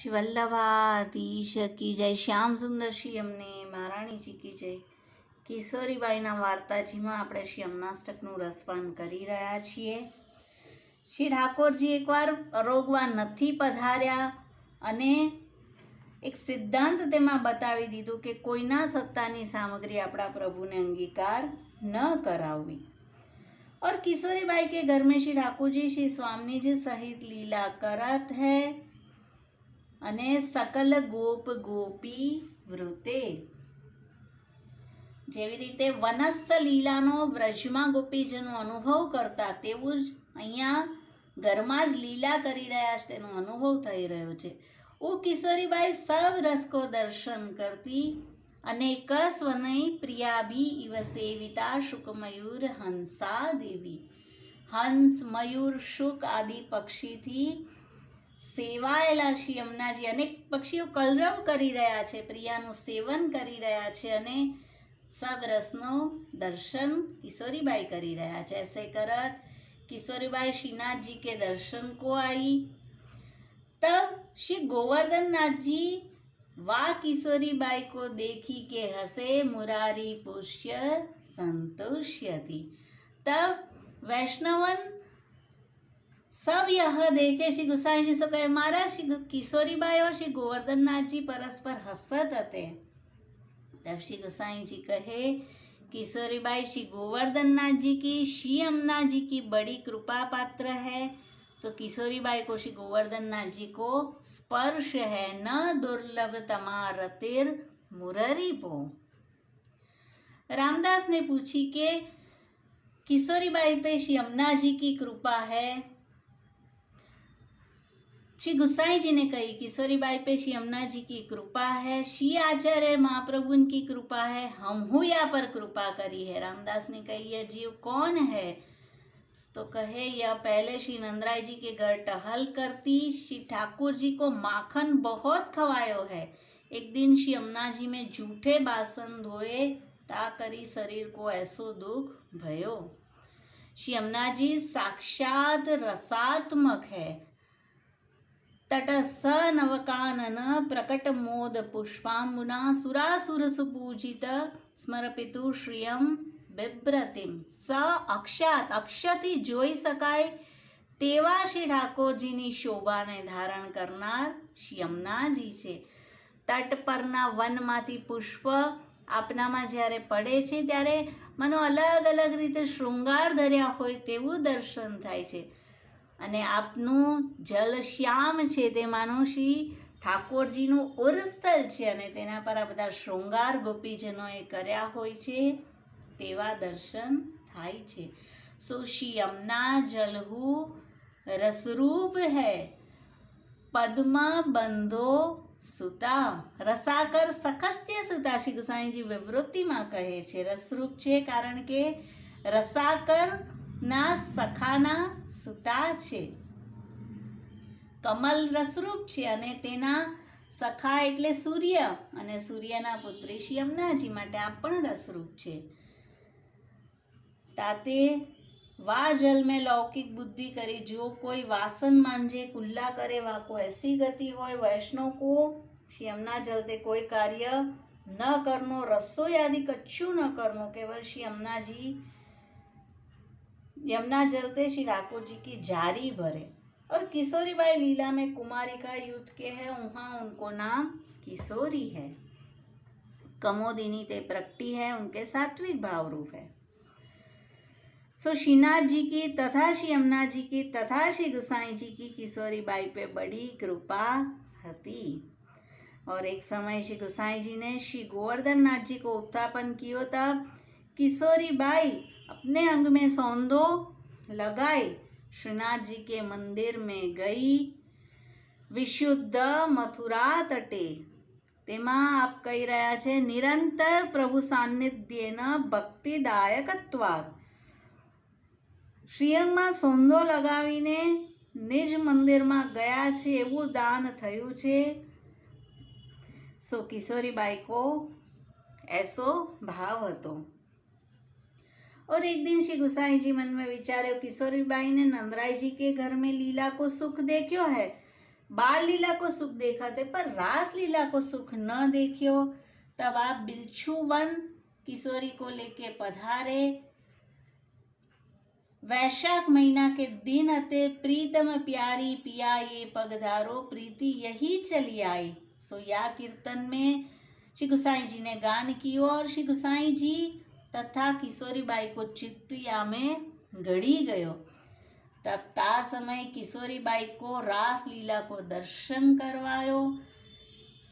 શ્રી વલ્લભાધીશ કી જય શ્યામ સુંદર શ્રી અમને મહારાણીજી કી જય કિશોરીબાઈના વાર્તાજીમાં આપણે શ્રી અમનાષ્ટકનું રસપાન કરી રહ્યા છીએ શ્રી ઠાકોરજી એકવાર અરોગવા નથી પધાર્યા અને એક સિદ્ધાંત તેમાં બતાવી દીધું કે કોઈના સત્તાની સામગ્રી આપણા પ્રભુને અંગીકાર ન કરાવવી और किशोरी बाई के घर में श्री ठाकुर जी श्री स्वामी जी सहित लीला करत है અને સકલ ગોપ ગોપી વૃતે. જેવી રીતે વનસ્થ લીલાનો વ્રજમાં ગોપીજનો અનુભવ કરતા તેવું જ અહીંયા ઘરમાં જ લીલા કરી રહ્યા છે, તેનો અનુભવ થઈ રહ્યો છે. ઓ કિશોરીબાઈ સબ રસકો દર્શન કરતી અને સ્વનય પ્રિયાભી ઇવ સેવિતા શુકમયુર હંસા દેવી હંસ, મયુર, શુક આદિ પક્ષીથી સેવાયેલા શ્રી યમુનાજી અનેક પક્ષીઓ કલરવ કરી રહ્યા છે પ્રિયાનું સેવન કરી રહ્યા છે અને સબ રસનો દર્શન કિશોરીબાઈ કરી રહ્યા છે ऐसे करत किशोरीबाई श्रीनाथ जी के दर्शन को आई तब श्री गोवर्धन नाथ जी वाह किशोरी बाई को देखी के हंसे मुरारी पुष्य संतोष्यति तब वैष्णवन सब यह देखे श्री गुसाई जी से कहे महाराज, श्री किशोरी बाई और श्री गोवर्धन नाथ जी परस्पर हसत हते. तब श्री गुसाई जी कहे, किशोरी बाई, श्री गोवर्धन नाथ जी की, श्री अमना जी की बड़ी कृपा पात्र है. सो किशोरी बाई को, श्री गोवर्धन नाथ जी को स्पर्श है, न दुर्लभ तमारतिर मुररी पो। रामदास ने पूछी कि, किशोरी बाई पे श्री यमुना जी की कृपा है? श्री गुसाई जी ने कही किशोरी बाई पे श्री यमुना जी की कृपा है, श्री आचार्य महाप्रभु की कृपा है, हम हूँ या पर कृपा करी है। रामदास ने कही, यह जीव कौन है? तो कहे, यह पहले श्री नंदराय जी के घर टहल करती, श्री ठाकुर जी को माखन बहुत खवायो है। एक दिन श्री यमुना जी में जूठे बासन धोए, ता करी शरीर को ऐसो दुख भयो। श्री यमुना जी साक्षात रसात्मक है તટસ્થ નવકાનન પ્રકટ મોદ પુષ્પાંબુના સુરાસુરસુપૂજિત સ્મરપિતુ શ્રિયમ બિભ્રતિમ સ અક્ષાત અક્ષથી જોઈ શકાય તેવા શ્રી ઠાકોરજીની શોભાને ધારણ કરનાર યમનાજી છે તટ પરના વનમાંથી પુષ્પ આપનામાં જ્યારે પડે છે ત્યારે મનો અલગ અલગ રીતે શૃંગાર ધર્યા હોય તેવું દર્શન થાય છે અને આપનું જલ શ્યામ છે તેમાંનું શ્રી ઠાકોરજીનું ઉરસ્થલ છે અને તેના પર આ બધા શૃંગાર ગોપીજનોએ કર્યા હોય છે, તેવા દર્શન થાય છે. સો શ્રી યમના જલહુ રસરૂપ હૈ, પદ્મા બંધો સુતા, રસાકર સખસ્ત્ય સુતા, શ્રી ગુસાઈજી વિવૃત્તિમાં કહે છે. રસરૂપ છે કારણ કે ના સખાના સુતા છે. કમલ રસરૂપ છે અને તેના સખા એટલે સૂર્ય અને સૂર્યના પુત્રી શ્રી યમુનાજી માટે આ પણ રસરૂપ છે. તાતે વા જલ મેં લૌકિક બુદ્ધિ કરી જો કોઈ વાસન માંજે કુલ્લા કરે, વા કો એસી ગતિ હોય, વૈષ્ણવ કો શ્યમના જલતે કોઈ કાર્ય ન કરનો રસોયાદી કચ્છું ન કરનો, કેવલ અમનાજી यमुना जलते श्री ठाकुर जी की जारी भरे और किशोरी बाई लीला में कुमारी का युद्ध के है वहाँ उनको नाम किशोरी है। कमोदिनी ते प्रकटी है, उनके सात्विक भाव रूप है। सो श्रीनाथ जी की तथा श्री यमुना जी की तथा श्री गुसाई जी की किशोरी बाई पे बड़ी कृपा हती। और एक समय श्री गुसाई जी ने श्री गोवर्धन नाथ जी को उत्थापन किया तब किशोरी बाई अपने अंग में सौंदो लगाई श्रीनाथ जी के मंदिर में गई વિશુદ્ધ મથુરા તટે તેમાં આપ કહી રહ્યા છે નિરંતર પ્રભુ સાન્નિધ્યેન ભક્તિદાયકત્વાદ શ્રીયંગમાં સોંદો લગાવીને નિજ મંદિરમાં ગયા છે એવું દાન થયું છે સો કિશોરીબાઈ કો ऐसो भाव હતો और एक दिन श्री गुसाई जी मन में विचारे किशोरी बाई ने नंदराय जी के घर में लीला को सुख देखो है? बाल लीला को सुख देखा थे, पर रास लीला को सुख न देखियो। तब आप बिलछू वन किशोरी को लेके पधारे। वैशाख महीना के दिन अते प्रीतम प्यारी पिया ये पगधारो प्रीति यही चली आई। सो या कीर्तन में श्री गुसाई जी ने गान कियो और श्री गुसाई जी तथा किशोरी बाई को चितया में घड़ी गयो। तब ता समय किशोरी बाई को रास लीला को दर्शन करवायो।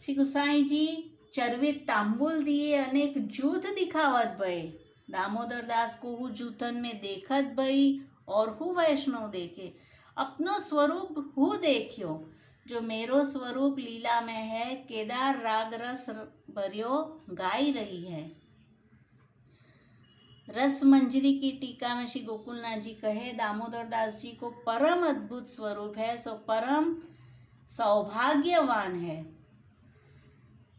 श्री गुसाई जी, चरवे तांबुल दिए अनेक जूथ दिखावत भय दामोदर दास को हु जूथन में देखत भई और हु वैष्णव देखे। अपनो स्वरूप हु देखियो। जो मेरो स्वरूप लीला में है, केदार राग रस भरियो गाई रही है। रस मंजरी की टीका में श्री गोकुलनाथ जी कहे, दामोदर दास जी को परम अद्भुत स्वरूप है, सो परम सौभाग्यवान है।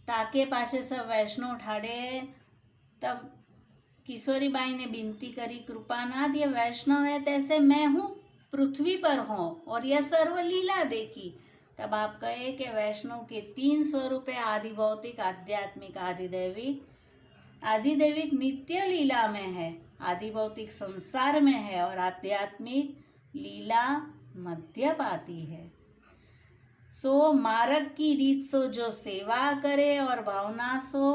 ताके पाछे सब वैष्णव ठाड़े, तब किशोरी बाई ने विनती करी, कृपानाथ, ये वैष्णव है, तैसे मैं हूँ, पृथ्वी पर हूँ और यह सर्व लीला देखी। तब आप कहे कि वैष्णव के तीन स्वरूप है, आदि भौतिक, आध्यात्मिक आदिदैविक आदिदैविक नित्य लीला में है आदि भौतिक संसार में है और आध्यात्मिक लीला मध्य पाती है सो मार्ग की रीत सो जो सेवा करे और भावना सो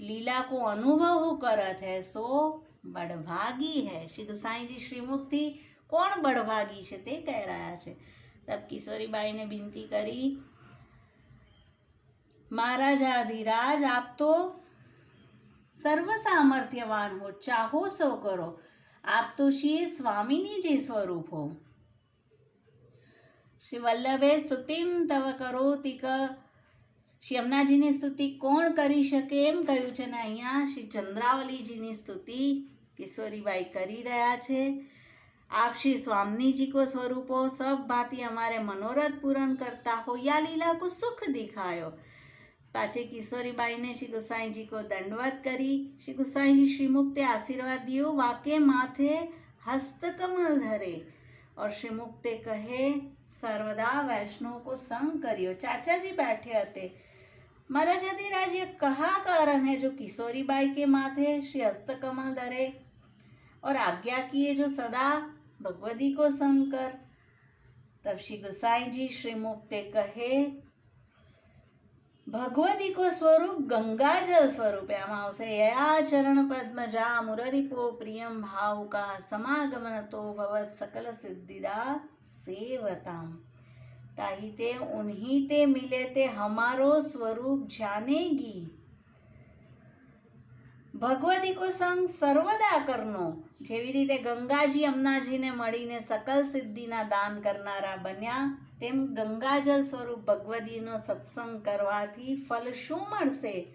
लीला को अनुभव हो करत है सो બળભાગી હે શ્રી ગુસાઈજી શ્રીમુખથી કોણ બળભાગી છે તે કહી રહ્યા છે તબ કિશોરીબાઈને વિનંતી કરી મહારાજાધિરાજ આપ તો સર્વ સામર્થ્યવાન હો ચાહો સો કરો આપ તો શ્રી સ્વામીની જે સ્વરૂપ હો શ્રી વલ્લભે સ્તુતિમ તવ કરોતિ ક શ્રી અમનાજીની સ્તુતિ કોણ કરી શકે એમ કહ્યું છે ને અહીંયા શ્રી ચંદ્રાવલીજીની સ્તુતિ કિશોરીબાઈ કરી રહ્યા છે आप श्री स्वामी जी को स्वरूपो सब भांति हमारे मनोरथ पूर्ण करता हो या लीला को सुख दिखायो गुसाई जी को दंडवत करी श्री गुसाई जी श्री मुक्ते आशीर्वाद दियो वाके माथे हस्त कमल धरे और श्री मुक्ते कहे सर्वदा वैष्णव को संग करियो चाचा जी बैठे हते महाराज अधिराज ये कहा कारण है जो किशोरी बाई के माथे श्री हस्त कमल धरे और आज्ञा किए जो सदा भगवती को संग कर तब श्री गुसाई जी श्री मुक्ते कहे ભગવદીકો સ્વરૂપ ગંગાજલ સ્વરૂપે આવશે યયા ચરણ પદ્મજા મુરરીપો પ્રિયમ ભાવુકા સમાગમનતો ભવત સકલ સિદ્ધિદા સેવતામ તાહિતે ઉન્હીતે મિલેતે હમારો સ્વરૂપ જાનેગી ભગવતી કો સંગ સર્વદા કરનો. જેવી રીતે ગંગાજી અમનાજીને મળીને સકલ સિદ્ધિના દાન કરનારા બન્યા, તેમ ગંગાજલ સ્વરૂપ ભગવતીનો સત્સંગ કરવાથી ફલ શું મળશે?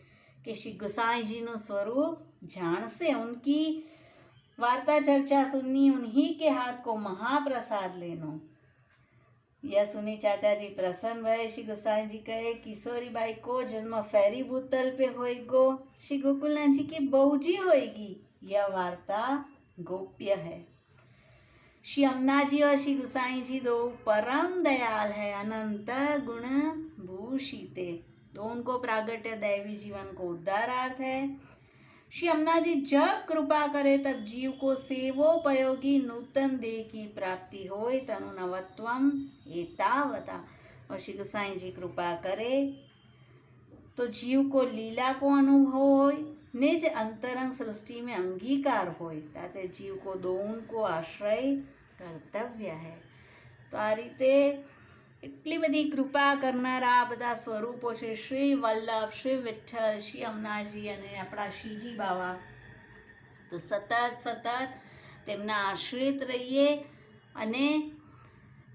કે શ્રી ગુસાઈજીનું સ્વરૂપ જાણશે? ઉનકી વાર્તા ચર્ચા સુનની, ઉન્હી કે હાથ કો મહાપ્રસાદ લેનો? यह सुनी चाचा जी, प्रसन्न भय श्री गोसाई जी कहे, किशोरी बाई को जन्म फेरी भूतल पे होएगो श्री गोकुलनाथ जी की बहुजी होएगी यह वार्ता गोप्य है। श्री अमना जी और श्री गुसाई जी दो परम दयाल है। अनंत गुण भूषिते। तो उनको प्रागट्य दैवी जीवन को उद्धारार्थ है। श्री अमना जी जब कृपा करे तब जीव को सेवोपयोगी नूतन देह की प्राप्ति होय तनु नवत्वम एतावता और श्री गुसाई जी कृपा करे तो जीव को लीला को अनुभव होय निज अंतरंग सृष्टि में अंगीकार होय ताते जीव को दोन को आश्रय કર્તવ્ય હે તો આ રીતે એટલી બધી કૃપા કરનારા આ બધા સ્વરૂપો છે. શ્રી વલ્લભ, શ્રી વિઠ્ઠલ, શ્રી અમનાજી અને આપણા શ્રીજી બાવા. તો સતત સતત તેમના આશ્રિત રહીએ અને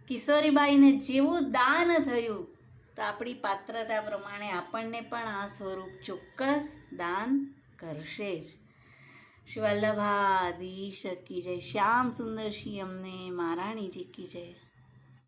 કિશોરીબાઈને જેવું દાન થયું, તો આપણી પાત્રતા પ્રમાણે આપણને પણ આ સ્વરૂપ ચોક્કસ દાન કરશે જ. શ્રી વલ્લભાધીશ કી જય. શ્યામ સુંદર શ્રી અમને મહારાણીજી કી જય.